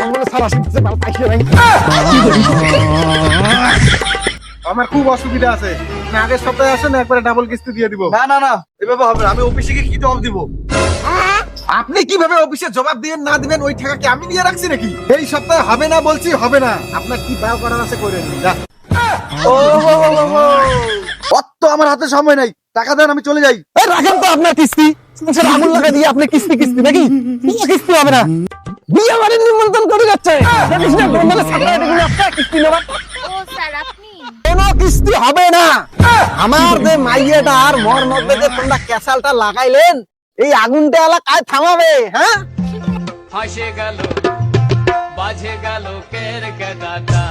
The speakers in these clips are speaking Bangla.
মঙ্গল পাইছে নাই। আমার খুব অসুবিধা আছে। না আগের সপ্তাহে আসেন একবারে ডাবল কিস্তি দিয়ে দিব। না না না এভাবে হবে না। আমি অফিসে গিয়ে কি জবাব দিব? আপনি কীভাবে অফিসে জবাব দিয়ে না দিবেন ওই টাকা কি আমি নিয়ে রাখছি নাকি? এই সপ্তাহে হবে না বলছি হবে না। আপনার কি ব্যয় করার আছে করে নিন যা। ও। অত আমার হাতে সময় নাই। টাকা দেন আমি চলে যাই। রাখেন তো আপনার কিস্তি। আগুন লাগা দিয়ে আপনি কিস্তি কিস্তি নাকি? কিস্তি হবে না। বিয়ে বাড়ির নিমন্ত্রণ করে যাচ্ছে। জানিস না বন্ধনে সাথে এগুলো একটা কিস্তি নেবা ও স্যার আপনি? কোনো কিস্তি হবে না। আমার যে মাইয়েটা আর মোর মধ্যে যে তোমরা ক্যাসালটা লাগাইলেন এই আগুনটা এলাকায় থামাবে হ্যাঁ? ফাঁসে গেল বাজে গেল কের কেদাটা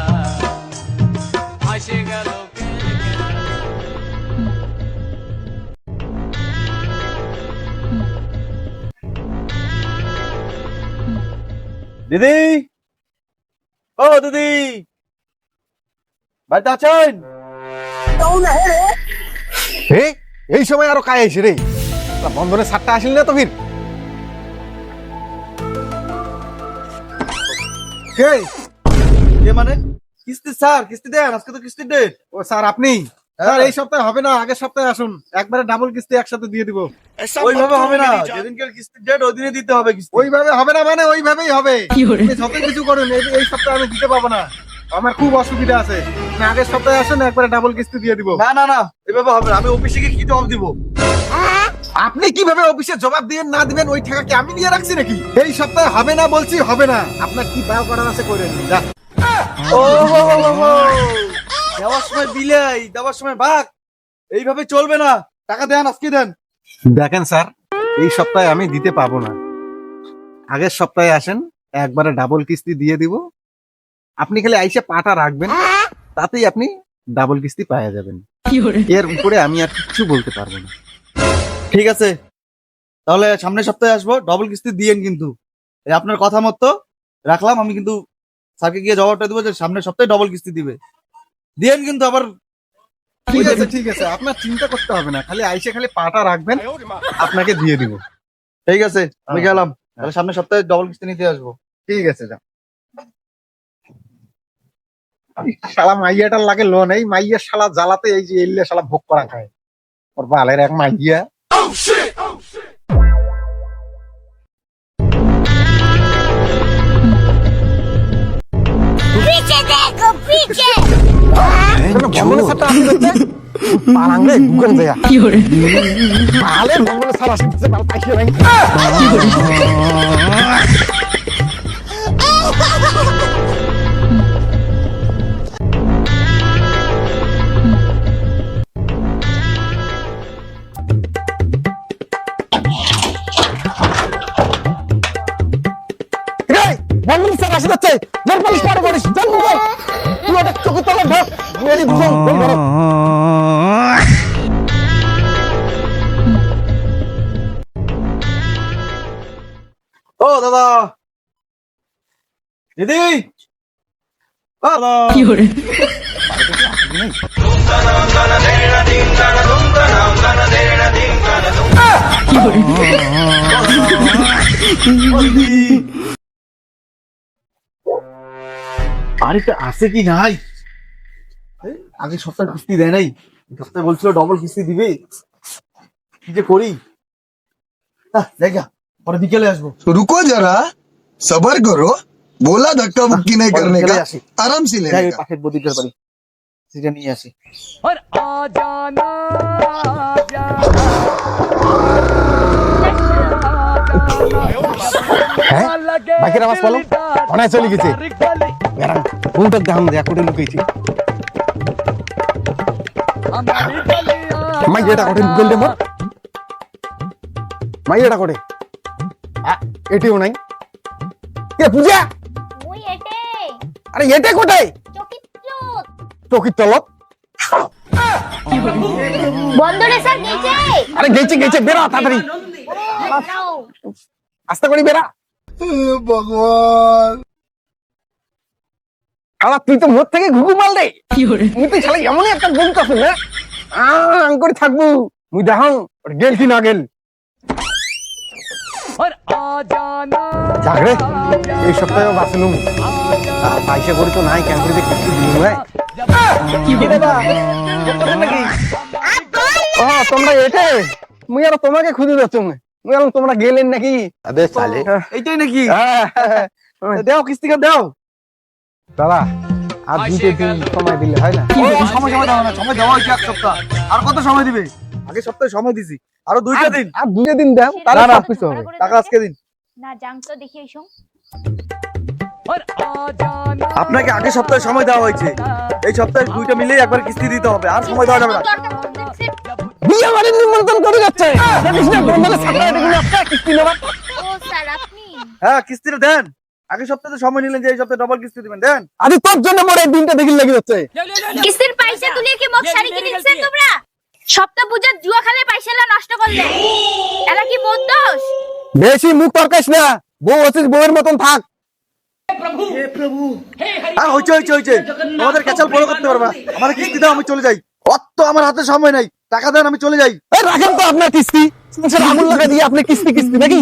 ফাঁসে গেল দিদি? ও দিদি! বাড়িতে আছেন? এই সময় আরও কায় আইছে রে। তা বন্ধনে সাতটা আসিল না তো ফির কে মানে? কিস্তি স্যার কিস্তি দেন আজকে তো কিস্তির ডেট ও স্যার আপনি? স্যার এই সপ্তাহে হবে না আগের সপ্তাহে আসুন। একবারে ডাবল কিস্তি একসাথে দিয়ে দিব। ওইভাবে হবে না। কিস্তির ডেট ওই দিতে হবে কিস্তি। ওইভাবে হবে না মানে ওইভাবেই হবে। আপনি যত কিছু করুন এই- সপ্তাহে আমি দিতে পাবো না। আমার খুব অসুবিধা আছে। আগের সপ্তাহে আসেন একবারে ডাবল কিস্তি দিয়ে দিব। না না না এভাবে হবে না। আমি অফিসে গিয়ে কি জবাব দিব? আপনি কীভাবে অফিসে জবাব দিয়ে না দিবেন ওই টাকা কি আমি নিয়ে রাখছি নাকি? এই সপ্তাহে হবে না বলছি হবে না। আপনার কি ব্যয় করার আছে করে নিন যা ও হো হো হো হো। দেওয়ার সময় বিলাই দেওয়ার সময় ভাগ এইভাবে চলবে না। টাকা দেন আজকে দেন। দেখেন স্যার এই সপ্তাহে আমি দিতে পাবো না। আগের সপ্তাহে আসেন একবারে ডাবল কিস্তি দিয়ে দিব। আপনি খালি আইসে পাটা রাখবেন তাতেই আপনি ডাবল কিস্তি পাওয়া যাবেন। এর উপরে আমি আর কিছু বলতে পারব না। ঠিক আছে তাহলে সামনের সপ্তাহে আসব ডবল কিস্তি দিয়েন কিন্তু। আপনার কথা মতো রাখলাম আমি কিন্তু স্যারকে গিয়ে জবাবটা দেবো যে সামনের সপ্তাহে ডবল কিস্তি দিবে। দিয়েন কিন্তু আবার ঠিক আছে ঠিক আছে। আপনার চিন্তা করতে হবে না। খালি আইসে খালি পাটা রাখবেন আপনাকে দিয়ে দিব। ঠিক আছে আমি হ্যাঁ। গেলাম। তাহলে সামনের সপ্তাহে ডবল কিস্তি নিতে আসব। ঠিক আছে যা শালা মাইয়াটার লাগে লোন। এই মাইয়ার শালা জ্বালাতে এই যে এলে শালা ভোগ করা খায়। ওর বালের এক মাইয়া। ভালো ভালো পাইছে নাই রে বন্ধনে সারা আসি যাচ্ছে। জল পালিশ করিস জল মেরি গুগল বল ধরো। ও দাদা। দিদি। দাদা। বাড়িতে আছে কি নাই? আগে সপ্তাহে কিস্তি দেয় নাই। সপ্তাহে বলছিল ডবল কিস্তি দিবে। কি যে করি? দেখা পরে বিকেলে আসব। রুকো যারা সবার করো বলা ধাক্কা মুক্কি নাই করনে কা আরাম সে লে পারি সেটা নিয়ে আসি। আর আ জানা হ্যাঁ? বাকির বলো চলে গেছে। বেড়া বউটার দাম দেয়া করে அம்மா এটা கொடை গুগল দে মা এটিও নাই। পূজা! মুই এটে। আরে এটে চকিত তলত চকিত তলত স্যার গেছে। আরে গেছে গেছে তাড়াতাড়ি। আস্তে করে বেরা। ভগবান। শালা তুই তো মোর থেকে ঘুঘু মাল রে মুই তো শালা এমনই একটা গুম আছে না? আং করে থাকব। মুই দেখাও গেল কি না গেল। এই সপ্তাহে বাঁচলুম পয়সা করে তো নাই কেন করে কিছু দিন ও হ্যাঁ? তোমরা এটে মুই আর তোমাকে খুঁজে যাচ্ছ মুই। আর তোমরা গেলেন নাকি? এইটাই নাকি? হ্যাঁ। দাও কিস্তিকে দাও। দাদা আর দুটো দিন সময় দিলে হয় না? সময় সময় দেওয়া না সময় দেওয়া হয়েছে এক সপ্তাহ। আর কত সময় দিবে? আগে সপ্তাহে সময় দিছি। আরও দুইটা দিন। আর দিন দাও তাহলে সব কিছু হবে। টাকা আজকে দিন। না জাং তো দেখি আপনাকে আগে সপ্তাহে সময় দেওয়া হয়েছে। এই সপ্তাহে দুইটা মিলে একবার কিস্তি দিতে হবে। আর সময় দেওয়া যাবে না। বিয়ে বাড়ির নিমন্ত্রণ করে যাচ্ছে। কিস্তি নেওয়া হ্যাঁ কিস্তিটা দেন। আগের সপ্তাহে সময় নিলেন যে এই সপ্তাহে ডবল কিস্তি দিবেন দেন। আরে তোর জন্য মোর এই দিনটা দেখি লেগে যাচ্ছে। কিস্তির পয়সা তুলে কি মোক শাড়ি কিনে দিচ্ছেন তোমরা? সপ্তাহ পূজার জুয়া খেলে পয়সাটা নষ্ট করলে। এরা কি মোর দোষ? বেশি মুখ তরকাইস না বউ হচ্ছিস বউয়ের মতন থাক। আর হয়েছে হয়েছে হয়েছে তোমাদের ক্যাচাল বড় করতে পারবা আমাদের কিস্তি দাও আমি চলে যাই। অত আমার হাতে সময় নাই। টাকা দেন আমি চলে যাই। এই রাখেন তো আপনার কিস্তি। সংসারে আগুন লাগা দিয়ে আপনি কিস্তি কিস্তি নাকি?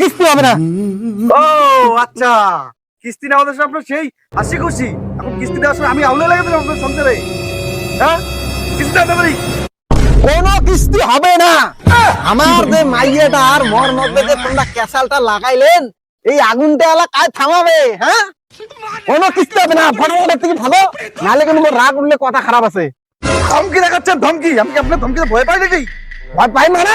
কিস্তি হবে না। ও আচ্ছা। কিস্তি নেওয়া দেওয়ার আপনার সেই হাসি খুশি। এখন কিস্তি দেওয়ার আমি আউলে লাগে দিলাম আপনার সংসারে হ্যাঁ? কিস্তি দেওয়া পারি কোনো কিস্তি হবে না। আমার যে মাইয়াটা আর মর মধ্যে যে তোমরা ক্যাসালটা লাগাইলেন এই আগুনটা থামাবে হ্যাঁ? কোনো কিস্তি হবে না। ফটাফট থেকে ভালো? নাহলে কিন্তু রাগ উঠলে কথা খারাপ আছে। ধমকি দেখাচ্ছেন ধমকি। আমি কি আপনার ধমকিতে ভয় পাই নাকি? ভয় পাই মানে?